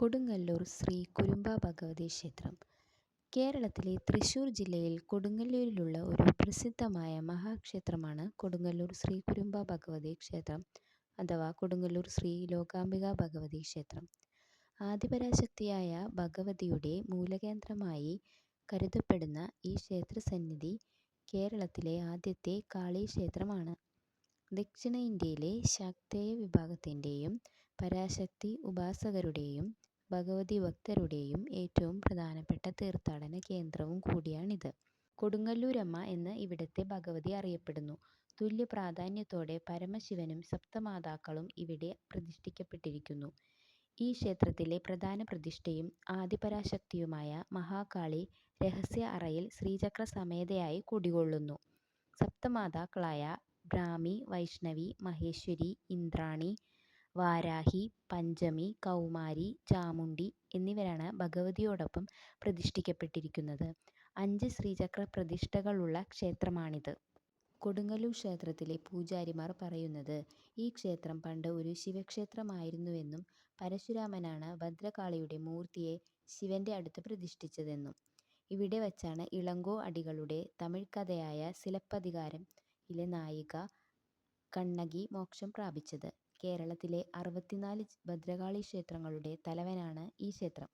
കൊടുങ്ങല്ലൂർ ശ്രീ കുരുമ്പ ഭഗവതി ക്ഷേത്രം കേരളത്തിലെ തൃശ്ശൂർ ജില്ലയിൽ കൊടുങ്ങല്ലൂരിലുള്ള ഒരു പ്രസിദ്ധമായ മഹാക്ഷേത്രമാണ് കൊടുങ്ങല്ലൂർ ശ്രീ കുരുമ്പ ഭഗവതി ക്ഷേത്രം അഥവാ കൊടുങ്ങല്ലൂർ ശ്രീ ലോകാംബിക ഭഗവതി ക്ഷേത്രം ആദിപരാശക്തിയായ ഭഗവതിയുടെ മൂലകേന്ദ്രമായി കരുതപ്പെടുന്ന ഈ ക്ഷേത്ര സന്നിധി കേരളത്തിലെ ആദ്യത്തെ കാളീക്ഷേത്രമാണ്. ദക്ഷിണ ഇന്ത്യയിലെ ശാക്തേയ വിഭാഗത്തിന്റെയും പരാശക്തി ഉപാസകരുടെയും ഭഗവതി ഭക്തരുടെയും ഏറ്റവും പ്രധാനപ്പെട്ട തീർത്ഥാടന കേന്ദ്രവും കൂടിയാണിത്. കൊടുങ്ങല്ലൂരമ്മ എന്ന് ഇവിടത്തെ ഭഗവതി അറിയപ്പെടുന്നു. തുല്യ പ്രാധാന്യത്തോടെ പരമശിവനും സപ്തമാതാക്കളും ഇവിടെ പ്രതിഷ്ഠിക്കപ്പെട്ടിരിക്കുന്നു. ഈ ക്ഷേത്രത്തിലെ പ്രധാന പ്രതിഷ്ഠയും ആദിപരാശക്തിയുമായ മഹാകാളി രഹസ്യ അറയിൽ ശ്രീചക്രസമേതയായി കുടികൊള്ളുന്നു. സപ്തമാതാക്കളായ ബ്രാഹ്മി, വൈഷ്ണവി, മഹേശ്വരി, ഇന്ദ്രാണി, വാരാഹി, പഞ്ചമി, കൗമാരി, ചാമുണ്ഡി എന്നിവരാണ് ഭഗവതിയോടൊപ്പം പ്രതിഷ്ഠിക്കപ്പെട്ടിരിക്കുന്നത്. അഞ്ച് ശ്രീചക്ര പ്രതിഷ്ഠകളുള്ള ക്ഷേത്രമാണിത്. കൊടുങ്ങല്ലൂർ ക്ഷേത്രത്തിലെ പൂജാരിമാർ പറയുന്നത് ഈ ക്ഷേത്രം പണ്ട് ഒരു ശിവക്ഷേത്രമായിരുന്നുവെന്നും പരശുരാമനാണ് ഭദ്രകാളിയുടെ മൂർത്തിയെ ശിവന്റെ അടുത്ത് പ്രതിഷ്ഠിച്ചതെന്നും. ഇവിടെ വച്ചാണ് ഇളങ്കോ അടികളുടെ തമിഴ് കഥയായ സിലപ്പതികാരം ഇലെ നായിക കണ്ണകി മോക്ഷം പ്രാപിച്ചത്. കേരളത്തിലെ അറുപത്തിനാല് ഭദ്രകാളി ക്ഷേത്രങ്ങളുടെ തലവനാണ് ഈ ക്ഷേത്രം.